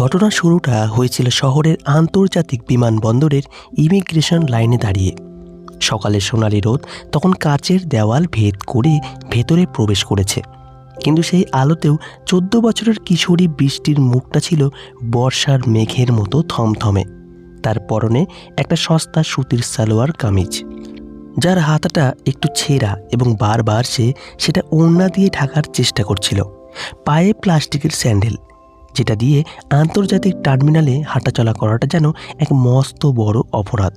ঘটনার শুরুটা হয়েছিল শহরের আন্তর্জাতিক বিমানবন্দরের ইমিগ্রেশন লাইনে দাঁড়িয়ে। সকালের সোনালি রোদ তখন কাচের দেওয়াল ভেদ করে ভেতরে প্রবেশ করেছে। কিন্তু সেই আলোতেও চোদ্দ বছরের কিশোরী বৃষ্টির মুখটা ছিল বর্ষার মেঘের মতো থমথমে। তার পরনে একটা সস্তা সুতির সালোয়ার কামিজ। যার হাতাটা একটু ছেঁড়া এবং বারবার সে সেটা ওড়না দিয়ে ঢাকার চেষ্টা করছিল। পায়ে প্লাস্টিকের স্যান্ডেল। যেটা দিয়ে আন্তর্জাতিক টার্মিনালে হাঁটাচলা করাটা যেন এক মস্ত বড় অপরাধ।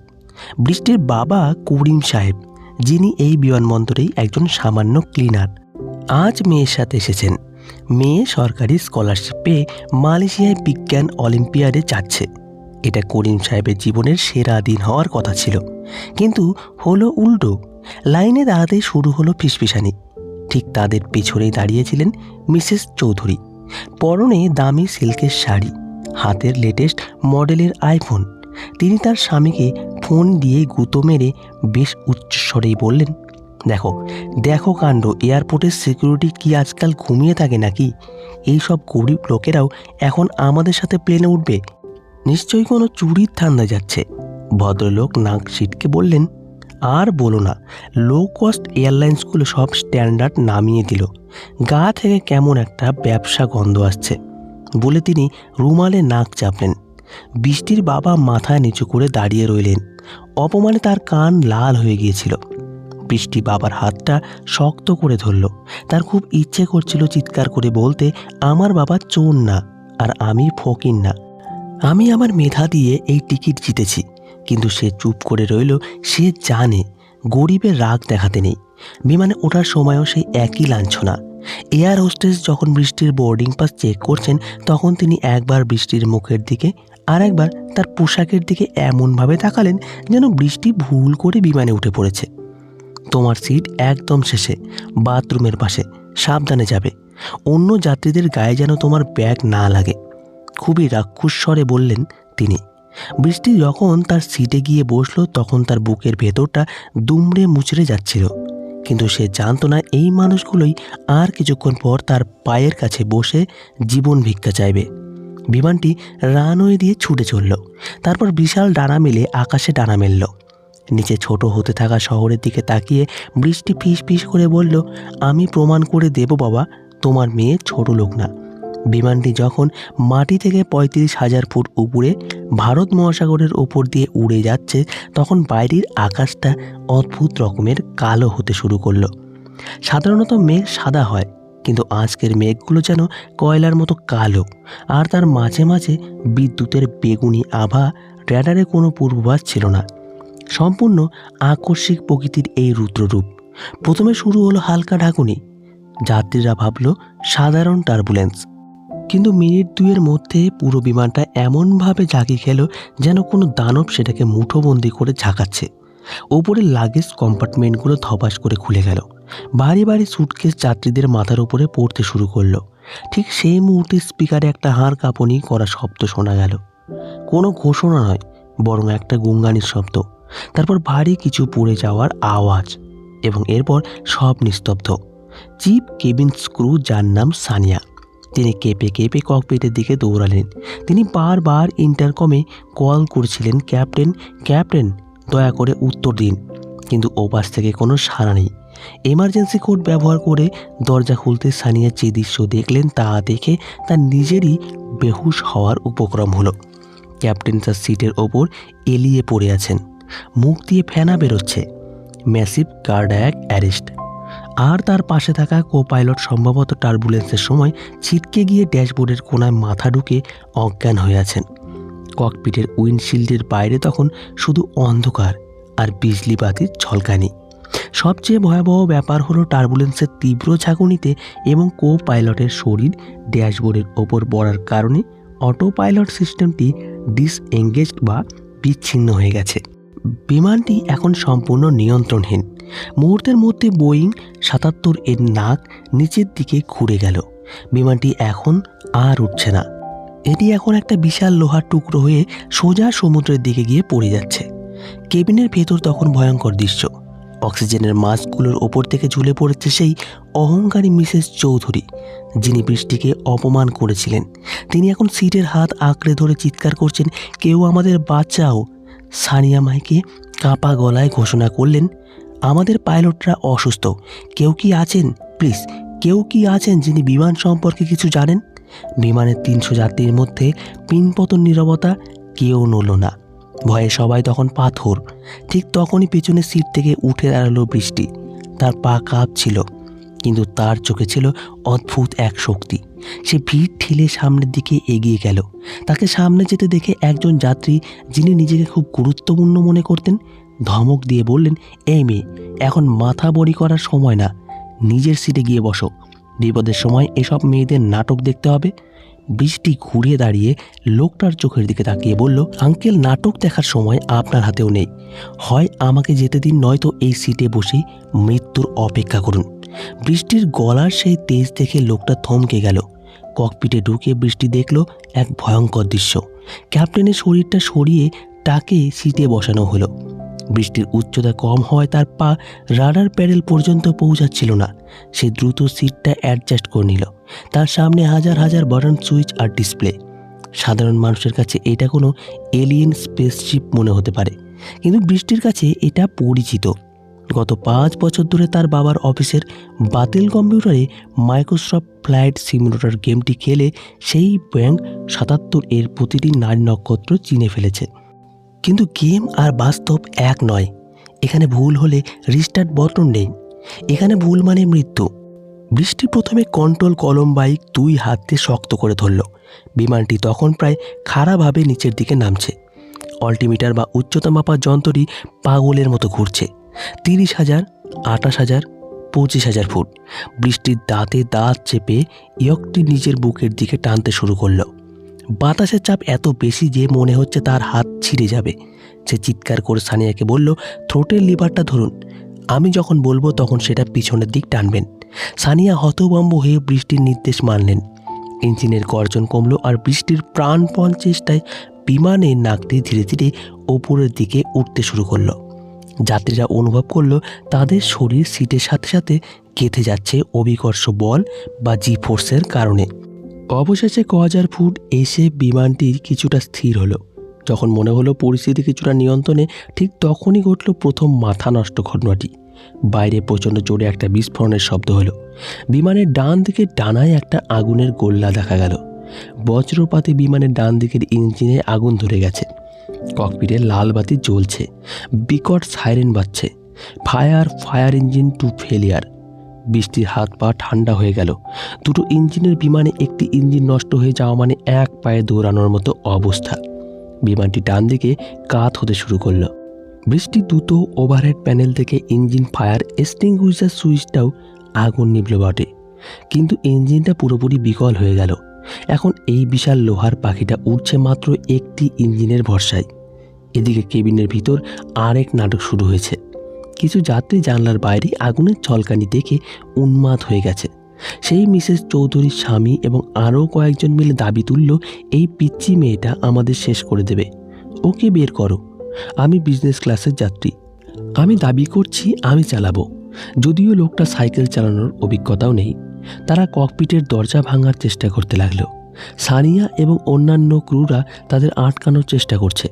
বৃষ্টির বাবা করিম সাহেব, যিনি এই বিমানবন্দরেই একজন সামান্য ক্লিনার আজ মেয়ের সাথে এসেছেন। মেয়ে সরকারি স্কলারশিপ পেয়ে মালয়েশিয়ায় বিজ্ঞান অলিম্পিয়াডে যাচ্ছে। এটা করিম সাহেবের জীবনের সেরা দিন হওয়ার কথা ছিল। কিন্তু হলো উল্টো, লাইনে দাঁড়াতেই শুরু হলো ফিসফিসানি। ঠিক তাদের পেছনেই দাঁড়িয়েছিলেন মিসেস চৌধুরী। পরনে দামি সিল্কের শাড়ি, হাতের লেটেস্ট মডেলের আইফোন তিনি তার স্বামীকে ফোন দিয়ে গুঁতো মেরে বেশ উচ্চস্বরেই বললেন, দেখো দেখো কাণ্ড এয়ারপোর্টের সিকিউরিটি কি আজকাল ঘুমিয়ে থাকে নাকি? এই সব গরিব লোকেরাও এখন আমাদের সাথে প্লেনে উঠবে। নিশ্চয়ই কোনো চুরির ধান্দা যাচ্ছে। ভদ্রলোক নাক সিটকে বললেন আর বলো না লো কস্ট এয়ারলাইন্সগুলো সব স্ট্যান্ডার্ড নামিয়ে দিল। গা থেকে কেমন একটা ব্যবসা গন্ধ আসছে। বলে তিনি রুমালে নাক চাপলেন। বৃষ্টির বাবা মাথা নিচু করে দাঁড়িয়ে রইলেন। অপমানে তার কান লাল হয়ে গিয়েছিল। বৃষ্টি বাবার হাতটা শক্ত করে ধরল। তার খুব ইচ্ছে করছিল চিৎকার করে বলতে, আমার বাবা চোর না, আর আমি ফকির না। আমি আমার মেধা দিয়ে এই টিকিট জিতেছি। কিন্তু সে চুপ করে রইল, সে জানে গরিবের রাগ দেখাতে নেই। বিমানে ওঠার সময়ও সেই একই লাঞ্ছনা। এয়ার হোস্টেস যখন বৃষ্টির বোর্ডিং পাস চেক করছেন, তখন তিনি একবার বৃষ্টির মুখের দিকে আর একবার তার পোশাকের দিকে এমনভাবে তাকালেন যেন বৃষ্টি ভুল করে বিমানে উঠে পড়েছে। তোমার সিট একদম শেষে, বাথরুমের পাশে, সাবধানে যাবে। অন্য যাত্রীদের গায়ে যেন তোমার ব্যাগ না লাগে। খুবই রাক্ষুস স্বরে বললেন তিনি। বৃষ্টি যখন তার সিটে গিয়ে বসল, তখন তার বুকের ভেতরটা দুমড়ে মুচড়ে যাচ্ছিল। কিন্তু সে জানতো না এই মানুষগুলোই আর কিছুক্ষণ পর তার পায়ের কাছে বসে জীবন ভিক্ষা চাইবে। বিমানটি রানওয়ে দিয়ে ছুটে চলল। তারপর বিশাল ডানা মেলে আকাশে ডানা মেলল। নিচে ছোট হতে থাকা শহরের দিকে তাকিয়ে বৃষ্টি ফিস ফিস করে বলল, আমি প্রমাণ করে দেব বাবা, তোমার মেয়ে ছোট লোক না। বিমানটি যখন মাটি থেকে পঁয়ত্রিশ হাজার ফুট উপরে ভারত মহাসাগরের ওপর দিয়ে উড়ে যাচ্ছে, তখন বাইরের আকাশটা অদ্ভুত রকমের কালো হতে শুরু করল। সাধারণত মেঘ সাদা হয়, কিন্তু আজকের মেঘগুলো যেন কয়লার মতো কালো, আর তার মাঝে মাঝে বিদ্যুতের বেগুনি আভা র্যাডারে কোনো পূর্বাভাস ছিল না। সম্পূর্ণ আকস্মিক প্রকৃতির এই রুদ্ররূপ। প্রথমে শুরু হলো হালকা ঢাকুনি। যাত্রীরা ভাবল, সাধারণ টার্বুলেন্স। কিন্তু মিনিট দুয়ের মধ্যে পুরো বিমানটা এমনভাবে ঝাঁকি খেল যেন কোনো দানব সেটাকে মুঠোবন্দি করে ঝাঁকাচ্ছে। ওপরের লাগেজ কম্পার্টমেন্টগুলো ধপাস করে খুলে গেল। বাড়ি বাড়ি সুটকেস যাত্রীদের মাথার উপরে পড়তে শুরু করল। ঠিক সেই মুহূর্তে স্পিকারে একটা হাড় কাঁপনি করা শব্দ শোনা গেল। কোনো ঘোষণা নয়, বরং একটা গুঙ্গানির শব্দ। তারপর ভারী কিছু পড়ে যাওয়ার আওয়াজ এবং এরপর সব নিস্তব্ধ। চিপ কেবিন স্ক্রু যার নাম সানিয়া। তিনি কেঁপে কেঁপে ককপিটের দিকে দৌড়ালেন। তিনি বারবার ইন্টারকমে কল করছিলেন ক্যাপ্টেন ক্যাপ্টেন দয়া করে উত্তর দিন। কিন্তু ওপাশ থেকে কোনো সাড়া নেই। এমার্জেন্সি কোড ব্যবহার করে দরজা খুলতে সানিয়া যে দৃশ্য দেখলেন তা দেখে তার নিজেরই বেহুশ হওয়ার উপক্রম হলো। ক্যাপ্টেন তার সিটের ওপর এলিয়ে পড়ে আছেন। মুখ দিয়ে ফেনা বেরোচ্ছে। ম্যাসিভ কার্ডায়াক অ্যারেস্ট আর তার পাশে থাকা কো পাইলট সম্ভবত টার্বুলেন্সের সময় ছিটকে গিয়ে ড্যাশবোর্ডের কোনায় মাথা ঢুকে অজ্ঞান হয়ে আছেন। ককপিটের উইন্ডশিল্ডের বাইরে তখন শুধু অন্ধকার আর বিজলি বাতির ঝলকানি সবচেয়ে ভয়াবহ ব্যাপার হলো টার্বুলেন্সের তীব্র ঝাঁকুনিতে এবং কো পাইলটের শরীর ড্যাশবোর্ডের ওপর পড়ার কারণে অটো পাইলট সিস্টেমটি ডিসএঙ্গেজড বা বিচ্ছিন্ন হয়ে গেছে। বিমানটি এখন সম্পূর্ণ নিয়ন্ত্রণহীন। মুহূর্তের মধ্যে বোয়িং সাতাত্তর এর নাক নিচের দিকে ঘুরে গেল। বিমানটি এখন আর উঠছে না। এটি এখন একটা বিশাল লোহার টুকরো হয়ে সোজা সমুদ্রের দিকে গিয়ে পড়ে যাচ্ছে। কেবিনের ভেতর তখন ভয়ঙ্কর দৃশ্য। অক্সিজেনের মাস্কগুলোর ওপর থেকে ঝুলে পড়েছে সেই অহংকারী মিসেস চৌধুরী, যিনি বৃষ্টিকে অপমান করেছিলেন। তিনি এখন সিটের হাত আঁকড়ে ধরে চিৎকার করছেন, কেউ আমাদের বাঁচাও। সানিয়া মাইকে কাঁপা গলায় ঘোষণা করলেন আমাদের পাইলটরা অসুস্থ। কেউ কি আছেন? প্লিজ, কেউ কি আছেন যিনি বিমান সম্পর্কে কিছু জানেন? বিমানের তিনশো যাত্রীর মধ্যে পিনপতন নীরবতা কেউ নড়ল না। ভয়ে সবাই তখন পাথর। ঠিক তখনই পেছনের সিট থেকে উঠে দাঁড়াল বৃষ্টি। তার পা কাঁপছিল, কিন্তু তার চোখে ছিল অদ্ভুত এক শক্তি। সে ভিড় ঠেলে সামনের দিকে এগিয়ে গেল। তাকে সামনে যেতে দেখে একজন যাত্রী, যিনি নিজেকে খুব গুরুত্বপূর্ণ মনে করতেন ধমক দিয়ে বললেন, এই মেয়ে, এখন মাথা বড়ি করার সময় না। নিজের সিটে গিয়ে বসো। বিপদের সময় এসব মেয়েদের নাটক দেখতে হবে। বৃষ্টি ঘুরিয়ে দাঁড়িয়ে লোকটার চোখের দিকে তাকিয়ে বলল, আঙ্কেল, নাটক দেখার সময় আপনার হাতেও নেই। হয় আমাকে যেতে দিন, নয়তো এই সিটে বসেই মৃত্যুর অপেক্ষা করুন। বৃষ্টির গলার সেই তেজ দেখে লোকটা থমকে গেল। ককপিটে ঢুকে বৃষ্টি দেখল এক ভয়ঙ্কর দৃশ্য। ক্যাপ্টেনের শরীরটা সরিয়ে তাকে সিটে বসানো হলো। বৃষ্টির উচ্চতা কম হওয়ায় তার পা রাডার প্যাডেল পর্যন্ত পৌঁছাচ্ছিল না। সে দ্রুত সিটটা অ্যাডজাস্ট করে নিল। তার সামনে হাজার হাজার বাটন সুইচ আর ডিসপ্লে। সাধারণ মানুষের কাছে এটা কোনো এলিয়েন স্পেসশিপ মনে হতে পারে। কিন্তু বৃষ্টির কাছে এটা পরিচিত। গত পাঁচ বছর ধরে তার বাবার অফিসের বাতিল কম্পিউটারে মাইক্রোসফট ফ্লাইট সিমুলেটর গেমটি খেলে সেই ব্যাংক সাতাত্তর এর প্রতিটি নারী নক্ষত্র চিনে ফেলেছে। কিন্তু গেম আর বাস্তব এক নয়। এখানে ভুল হলে রিস্টার্ট বটন নেই। এখানে ভুল মানে মৃত্যু। বৃষ্টি প্রথমে কন্ট্রোল কলম বাইক দুই হাতে শক্ত করে ধরল। বিমানটি তখন প্রায় খাড়াভাবে নিচের দিকে নামছে। অল্টিমিটার বা উচ্চতা মাপার যন্ত্রটি পাগলের মতো ঘুরছে। তিরিশ হাজার, আঠাশ হাজার, পঁচিশ হাজার ফুট। বৃষ্টির দাঁতে দাঁত চেপে ইয়কটি নিজের বুকের দিকে টানতে শুরু করল। বাতাসের চাপ এত বেশি যে মনে হচ্ছে তার হাত ছিঁড়ে যাবে। সে চিৎকার করে সানিয়াকে বলল থ্রোটের লিভারটা ধরুন। আমি যখন বলব তখন সেটা পিছনের দিক টানবেন। সানিয়া হতবম্ব হয়ে বৃষ্টির নির্দেশ মানলেন। ইঞ্জিনের গর্জন কমলো আর বৃষ্টির প্রাণপণ চেষ্টায় বিমানের নাকটি ধীরে ধীরে ওপরের দিকে উঠতে শুরু করল। যাত্রীরা অনুভব করল তাদের শরীর সিটের সাথে সাথে কেঁথে যাচ্ছে অভিকর্ষ বল বা জি ফোর্সের কারণে। অবশেষে ক হাজার ফুট এসে বিমানটি কিছুটা স্থির হলো। যখন মনে হলো পরিস্থিতি কিছুটা নিয়ন্ত্রণে, ঠিক তখনই ঘটল প্রথম মাথা নষ্ট ঘটনাটি। বাইরে প্রচণ্ড জোরে একটা বিস্ফোরণের শব্দ হলো। বিমানের ডান দিকে ডানায় একটা আগুনের গোল্লা দেখা গেল। বজ্রপাতে বিমানের ডান দিকের ইঞ্জিনে আগুন ধরে গেছে। ককপিটে লাল বাতি জ্বলছে। বিকট সাইরেন বাজছে। Fire fire engine two failure. বৃষ্টির হাত পা ঠান্ডা হয়ে গেল। দুটো ইঞ্জিনের বিমানে একটি ইঞ্জিন নষ্ট হয়ে যাওয়া মানে এক পায়ে দৌড়ানোর মতো অবস্থা। বিমানটি ডান দিকে কাত হতে শুরু করল। বৃষ্টি দ্রুত ওভারহেড প্যানেল থেকে ইঞ্জিন ফায়ার এক্সটিংগুইজার সুইচটাও আগুন নিভল বটে। কিন্তু ইঞ্জিনটা পুরোপুরি বিকল হয়ে গেল। এখন এই বিশাল লোহার পাখিটা উঠছে মাত্র একটি ইঞ্জিনের ভরসায়। এদিকে কেবিনের ভিতর আরেক নাটক শুরু হয়েছে। কিছু যাত্রী জানলার বাইরে আগুনের ছলকানি দেখে উন্মাদ হয়ে গেছে। সেই মিসেস চৌধুরীর স্বামী এবং আরও কয়েকজন মিলে দাবি তুলল, এই পিচ্চি মেয়েটা আমাদের শেষ করে দেবে। ওকে বের করো। আমি বিজনেস ক্লাসের যাত্রী। আমি দাবি করছি, আমি চালাবো। যদিও লোকটা সাইকেল চালানোর অভিজ্ঞতাও নেই। তারা ককপিটের দরজা ভাঙার চেষ্টা করতে লাগল। সানিয়া এবং অন্যান্য ক্রুরা তাদের আটকানোর চেষ্টা করছে।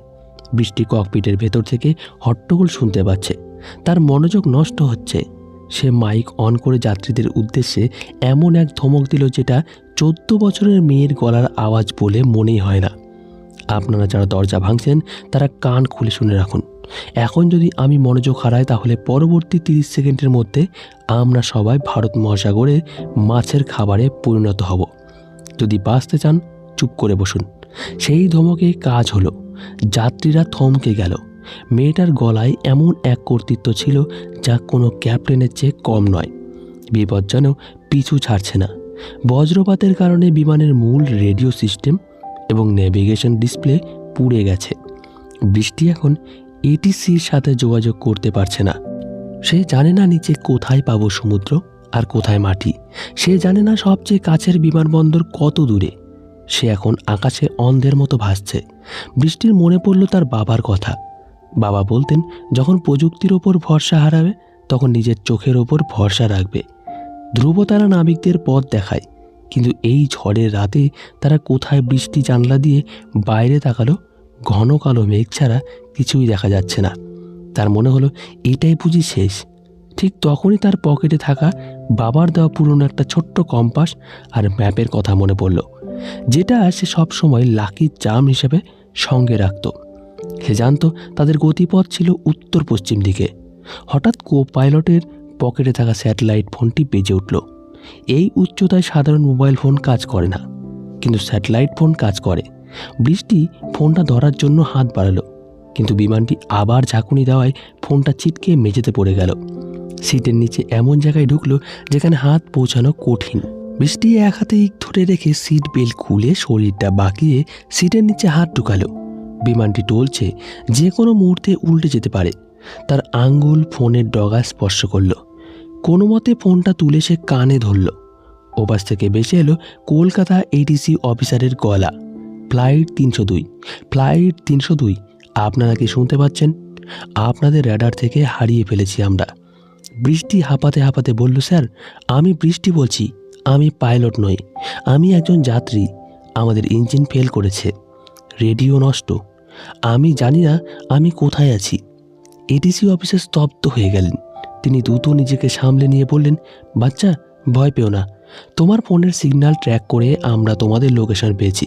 বৃষ্টি ককপিটের ভেতর থেকে হট্টগোল শুনতে পাচ্ছে। তার মনোযোগ নষ্ট হচ্ছে। সে মাইক অন করে যাত্রীদের উদ্দেশ্যে এমন এক ধমক দিল যেটা চোদ্দ বছরের মেয়ের গলার আওয়াজ বলে মনেই হয় না। আপনারা যারা দরজা ভাঙছেন, তারা কান খুলে শুনে রাখুন। এখন যদি আমি মনোযোগ হারাই, তাহলে পরবর্তী তিরিশ সেকেন্ডের মধ্যে আমরা সবাই ভারত মহাসাগরে মাছের খাবারে পরিণত হব। যদি বাঁচতে চান, চুপ করে বসুন। সেই ধমকে কাজ হলো। যাত্রীরা থমকে গেল। মেয়েটার গলায় এমন এক কর্তৃত্ব ছিল যা কোনো ক্যাপ্টেনের চেয়ে কম নয়। বিপদ যেন পিছু ছাড়ছে না। বজ্রপাতের কারণে বিমানের মূল রেডিও সিস্টেম এবং নেভিগেশন ডিসপ্লে পুড়ে গেছে। বৃষ্টি এখন এটিসির সাথে যোগাযোগ করতে পারছে না। সে জানে না নিচে কোথায় পাবো সমুদ্র আর কোথায় মাটি। সে জানে না সবচেয়ে কাছের বিমানবন্দর কত দূরে। সে এখন আকাশে অন্ধের মতো ভাসছে। বৃষ্টির মনে পড়ল তার বাবার কথা। বাবা বলতেন, যখন প্রযুক্তির ওপর ভরসা হারাবে, তখন নিজের চোখের ওপর ভরসা রাখবে। ধ্রুব তারা নাবিকদের পথ দেখায়, কিন্তু এই ঝড়ের রাতে তারা কোথায় বৃষ্টি জানলা দিয়ে বাইরে তাকালো, ঘন কালো মেঘ ছাড়া কিছুই দেখা যাচ্ছে না। তার মনে হলো, এটাই বুঝি শেষ। ঠিক তখনই তার পকেটে থাকা বাবার দেওয়া পুরনো একটা ছোট্ট কম্পাস আর ম্যাপের কথা মনে পড়ল, যেটা সে সবসময় লাকি চাম হিসেবে সঙ্গে রাখত। সে জানতো, তাদের গতিপথ ছিল উত্তর পশ্চিম দিকে। হঠাৎ কো পাইলটের পকেটে থাকা স্যাটেলাইট ফোনটি বেজে উঠল। এই উচ্চতায় সাধারণ মোবাইল ফোন কাজ করে না, কিন্তু স্যাটেলাইট ফোন কাজ করে। বৃষ্টি ফোনটা ধরার জন্য হাত বাড়ালো, কিন্তু বিমানটি আবার ঝাঁকুনি দেওয়ায় ফোনটা ছিটকে মেঝেতে পড়ে গেল। সিটের নিচে এমন জায়গায় ঢুকলো যেখানে হাত পৌঁছানো কঠিন। বৃষ্টি এক হাতে ধরে রেখে সিট বেল্ট খুলে শরীরটা বাঁকিয়ে সিটের নিচে হাত ঢুকালো। বিমানটি টলছে, যে কোনো মুহূর্তে উল্টে যেতে পারে। তার আঙ্গুল ফোনের ডগা স্পর্শ করল। কোনো মতে ফোনটা তুলে সে কানে ধরল। ওপাশ থেকে বেঁচে এলো কলকাতা এডিসি অফিসারের গলা। ফ্লাইট তিনশো দুই, ফ্লাইট তিনশো দুই। আপনারা কি শুনতে পাচ্ছেন? আপনাদের র্যাডার থেকে হারিয়ে ফেলেছি আমরা। বৃষ্টি হাঁপাতে হাঁপাতে বলল, স্যার, আমি বৃষ্টি বলছি। আমি পাইলট নই। আমি একজন যাত্রী। আমাদের ইঞ্জিন ফেল করেছে। রেডিও নষ্ট। আমি জানি না আমি কোথায় আছি। এডিসি অফিসে স্তব্ধ হয়ে গেলেন। তিনি দ্রুত নিজেকে সামলে নিয়ে বললেন, বাচ্চা, ভয় পেও না। তোমার ফোনের সিগন্যাল ট্র্যাক করে আমরা তোমাদের লোকেশন পেয়েছি।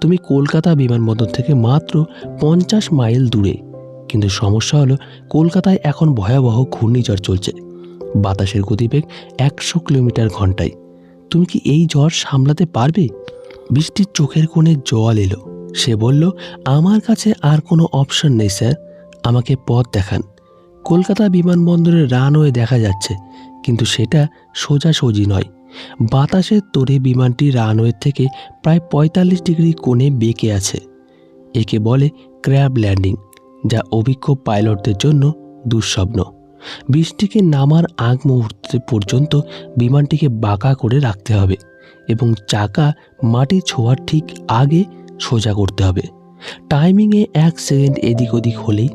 তুমি কলকাতা বিমানবন্দর থেকে মাত্র পঞ্চাশ মাইল দূরে। কিন্তু সমস্যা হলো, কলকাতায় এখন ভয়াবহ ঘূর্ণিঝড় চলছে। বাতাসের গতিবেগ একশো কিলোমিটার ঘন্টায়। তুমি কি এই ঝড় সামলাতে পারবে? বৃষ্টির চোখের কোণে জল এলো। সে বলল, আমার কাছে আর কোনো অপশন নেই, স্যার। আমাকে পথ দেখান। কলকাতা বিমানবন্দরের রানওয়ে দেখা যাচ্ছে, কিন্তু সেটা সোজাসুজি নয়। বাতাসের তোরে বিমানটি রানওয়ে থেকে প্রায় পঁয়তাল্লিশ ডিগ্রি কোণে বেঁকে আছে। একে বলে ক্র্যাব ল্যান্ডিং, যা অভিজ্ঞ পাইলটদের জন্য দুঃস্বপ্ন। বৃষ্টিকে নামার আগ মুহূর্তে পর্যন্ত বিমানটিকে বাঁকা করে রাখতে হবে এবং চাকা মাটি ছোঁয়ার ঠিক আগে সোজা করতে হবে। টাইমিংয়ে এক সেকেন্ড এদিক ওদিক হলেই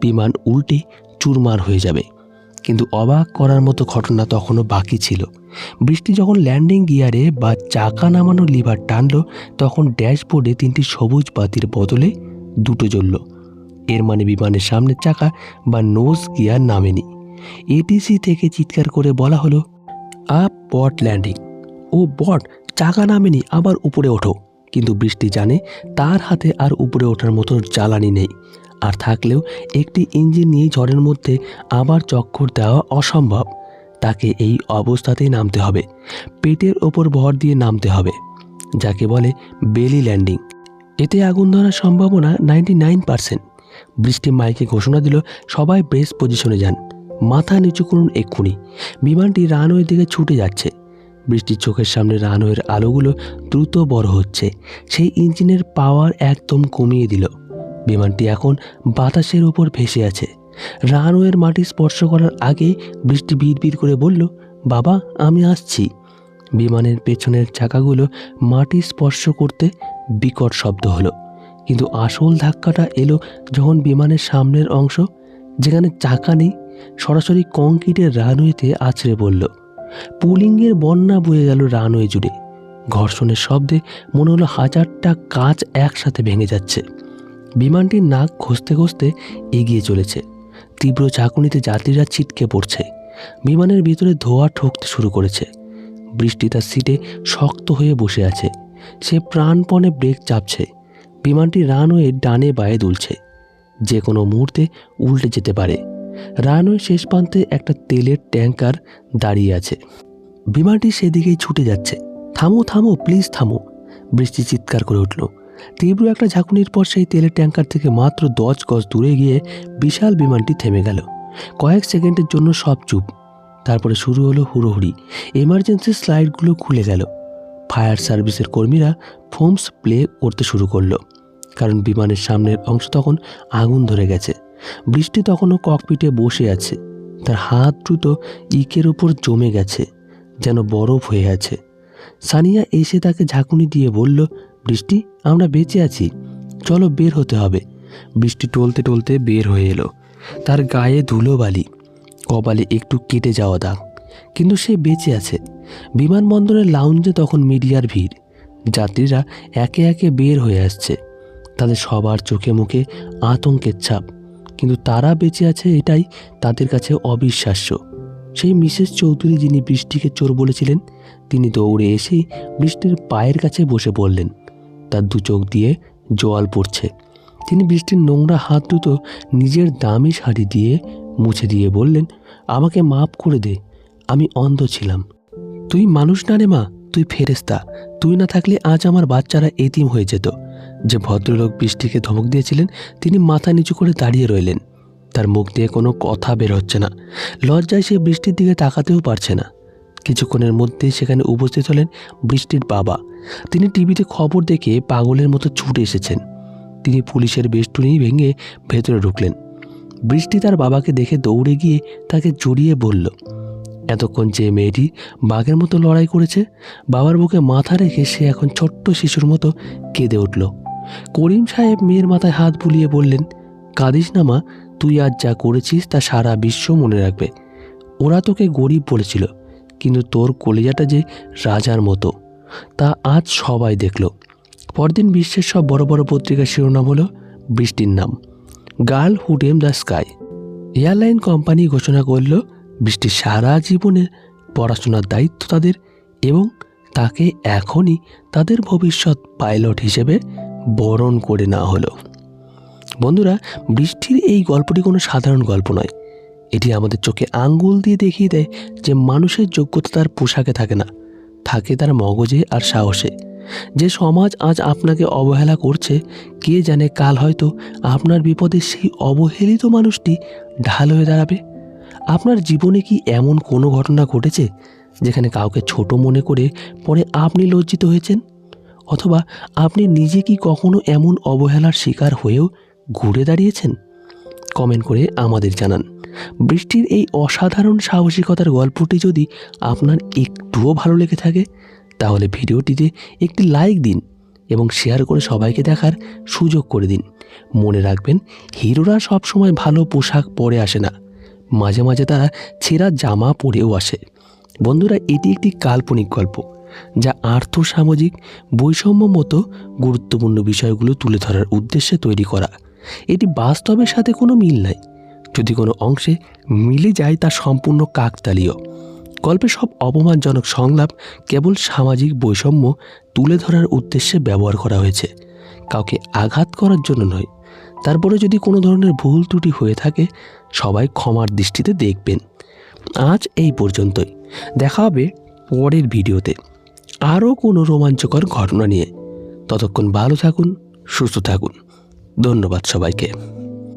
বিমান উল্টে চুরমার হয়ে যাবে। কিন্তু অবাক করার মতো ঘটনা তখনও বাকি ছিল। বৃষ্টি যখন ল্যান্ডিং গিয়ারে বা চাকা নামানো লিভার টানলো, তখন ড্যাশবোর্ডে তিনটি সবুজ বাতির বদলে দুটো জ্বলল। এর মানে বিমানের সামনের চাকা বা নোজ গিয়ার নামেনি। এটিসি থেকে চিৎকার করে বলা হলো, আপ বট ল্যান্ডিং। ও বট, চাকা নামেনি, আবার উপরে ওঠো। কিন্তু বৃষ্টি জানে তার হাতে আর উপরে ওঠার মতো জ্বালানি নেই। আর থাকলেও একটি ইঞ্জিন নিয়ে ঝড়ের মধ্যে আবার চক্কর দেওয়া অসম্ভব। তাকে এই অবস্থাতেই নামতে হবে। পেটের ওপর ভর দিয়ে নামতে হবে, যাকে বলে বেলি ল্যান্ডিং। এতে আগুন ধরার সম্ভাবনা নাইনটি নাইন পার্সেন্ট। বৃষ্টি মাইকে ঘোষণা দিল, সবাই ব্রেস পজিশনে যান। মাথা নিচু করুন এক্ষুনি। বিমানটি রানওয়ের দিকে ছুটে যাচ্ছে। বৃষ্টির চোখের সামনে রানওয়ের আলোগুলো দ্রুত বড় হচ্ছে। সেই ইঞ্জিনের পাওয়ার একদম কমিয়ে দিল। বিমানটি এখন বাতাসের উপর ভেসে আছে। রানওয়ের মাটি স্পর্শ করার আগে বৃষ্টি বিড় করে বলল, বাবা, আমি আসছি। বিমানের পেছনের চাকাগুলো মাটি স্পর্শ করতে বিকট শব্দ হলো। কিন্তু আসল ধাক্কাটা এলো যখন বিমানের সামনের অংশ, যেখানে চাকা নেই, সরাসরি কংক্রিটের রানওয়েতে আছড়ে পড়ল। পুলিংয়ের বন্যা বয়ে গেল রানওয়ে জুড়ে। ঘর্ষণের শব্দে মনে হলো হাজারটা কাঁচ একসাথে ভেঙে যাচ্ছে। বিমানটির নাক ঘষতে ঘষতে এগিয়ে চলেছে। তীব্র ঝাঁকুনিতে যাত্রীরা ছিটকে পড়ছে। বিমানের ভিতরে ধোয়া ঠকতে শুরু করেছে। বৃষ্টি তার সিটে শক্ত হয়ে বসে আছে। সে প্রাণপণে ব্রেক চাপছে। বিমানটি রানওয়ে ডানে বায়ে দুলছে। যে কোনো মুহূর্তে উল্টে যেতে পারে। রানওয়ে শেষ প্রান্তে একটা তেলের ট্যাঙ্কার দাঁড়িয়ে আছে। বিমানটি সেদিকেই ছুটে যাচ্ছে। থামো থামো, প্লিজ থামো, বৃষ্টি চিৎকার করে উঠল। তীব্র একটা ঝাঁকুনির পর সেই তেলের ট্যাঙ্কার থেকে মাত্র দশ গজ দূরে গিয়ে বিশাল বিমানটি থেমে গেল। কয়েক সেকেন্ডের জন্য সব চুপ। তারপরে শুরু হলো হুড়োহুড়ি। এমার্জেন্সি স্লাইডগুলো খুলে গেল। ফায়ার সার্ভিসের কর্মীরা ফোমস প্লে করতে শুরু করল। কারণ বিমানের সামনের অংশ তখন আগুন ধরে গেছে। বৃষ্টি তখনও ককপিটে বসে আছে। তার হাত দ্রুত ইকের ওপর জমে গেছে, যেন বরফ হয়ে আছে। সানিয়া এসে তাকে ঝাঁকুনি দিয়ে বলল, বৃষ্টি, আমরা বেঁচে আছি। চলো বের হতে হবে। বৃষ্টি টলতে টলতে বের হয়ে এলো। তার গায়ে ধুলো বালি, কপালে একটু কেটে যাওয়া দাগ। কিন্তু সে বেঁচে আছে। বিমানবন্দরের লাউঞ্জে তখন মিডিয়ার ভিড়। যাত্রীরা একে একে বের হয়ে আসছে। তাদের সবার চোখে মুখে আতঙ্কের ছাপ। কিন্তু তারা বেঁচে আছে এটাই তাদের কাছে অবিশ্বাস্য। সেই মিসেস চৌধুরী যিনি বৃষ্টিকে চোর বলেছিলেন, তিনি দৌড়ে এসেই বৃষ্টির পায়ের কাছে বসে পড়লেন। তার দু চোখ দিয়ে জল পড়ছে। তিনি বৃষ্টির নোংরা হাত দুটো নিজের দামি শাড়ি দিয়ে মুছে দিয়ে বললেন, আমাকে মাপ করে দে, আমি অন্ধ ছিলাম। তুই মানুষ না রে মা, তুই ফেরেস্তা তুই না থাকলে আজ আমার বাচ্চারা এতিম হয়ে যেত। যে ভদ্রলোক বৃষ্টিকে ধমক দিয়েছিলেন, তিনি মাথা নিচু করে দাঁড়িয়ে রইলেন। তার মুখ দিয়ে কোনো কথা বের হচ্ছে না। লজ্জায় সে বৃষ্টির দিকে তাকাতেও পারছে না। কিছুক্ষণের মধ্যেই সেখানে উপস্থিত হলেন বৃষ্টির বাবা। তিনি টিভিতে খবর দেখে পাগলের মতো ছুটে এসেছেন। তিনি পুলিশের বেষ্টনী ভেঙে ভেতরে ঢুকলেন। বৃষ্টি তার বাবাকে দেখে দৌড়ে গিয়ে তাকে জড়িয়ে বলল এতক্ষণ যে মেয়েটি বাঘের মতো লড়াই করেছে, বাবার বুকে মাথা রেখে সে এখন ছোট্ট শিশুর মতো কেঁদে উঠল। করিম সাহেব মেয়ের মাথায় হাত বুলিয়ে বললেন, কাঁদিস না মা, তুই আজ যা করেছিস তা সারা বিশ্ব মনে রাখবে। ওরা তোকে গরিব বলেছিল, কিন্তু তোর কলিজাটা যে রাজার মতো। তা আজ সবাই দেখল। পরদিন বিশ্বের সব বড় বড় পত্রিকার শিরোনাম হলো বৃষ্টির নাম। Girl who tamed the sky. Airline company ঘোষণা করল বৃষ্টির সারা জীবনের পড়াশোনার দায়িত্ব তাদের এবং তাকে এখনই তাদের ভবিষ্যৎ পাইলট হিসেবে বরণ করে না হলো। বন্ধুরা, বৃষ্টির এই গল্পটি কোনো সাধারণ গল্প নয়। এটি আমাদের চোখে আঙ্গুল দিয়ে দেখিয়ে দেয় যে মানুষের যোগ্যতা তার পোশাকে থাকে না, থাকে তার মগজে আর সাহসে। যে সমাজ আজ আপনাকে অবহেলা করছে, কে জানে কাল হয়তো আপনার বিপদে সেই অবহেলিত মানুষটি ঢাল হয়ে দাঁড়াবে। আপনার জীবনে কি এমন কোনো ঘটনা ঘটেছে যেখানে কাউকে ছোট মনে করে পরে আপনি লজ্জিত হয়েছেন? অথবা আপনি নিজে কি কখনো এমন অবহেলার শিকার হয়েও ঘুরে দাঁড়িয়েছেন? কমেন্ট করে আমাদের জানান। বৃষ্টির এই অসাধারণ সাহসিকতার গল্পটি যদি আপনার একটুও ভালো লেগে থাকে, তাহলে ভিডিওটিতে একটি লাইক দিন এবং শেয়ার করে সবাইকে দেখার সুযোগ করে দিন। মনে রাখবেন, হিরোরা সবসময় ভালো পোশাক পরে আসে না। মাঝে মাঝে তারা ছেঁড়া জামা পরেও আসে। বন্ধুরা, এটি একটি কাল্পনিক গল্প, যা আর্থসামাজিক বৈষম্য মতো গুরুত্বপূর্ণ বিষয়গুলো তুলে ধরার উদ্দেশ্যে তৈরি করা। এটি বাস্তবের সাথে কোনো মিল নাই। যদি কোনো অংশে মিলে যায় তা সম্পূর্ণ কাকতালীয়। গল্পে সব অপমানজনক সংলাপ কেবল সামাজিক বৈষম্য তুলে ধরার উদ্দেশ্যে ব্যবহার করা হয়েছে। কাউকে আঘাত করার জন্য নয় তারপরে যদি কোনো ধরনের ভুল ত্রুটি হয়ে থাকে, সবাই ক্ষমার দৃষ্টিতে দেখবেন। আজ এই পর্যন্তই। দেখা হবে পরের ভিডিওতে। আরও কোনো রোমাঞ্চকর ঘটনা নিয়ে। ততক্ষণ ভালো থাকুন, সুস্থ থাকুন। ধন্যবাদ সবাইকে।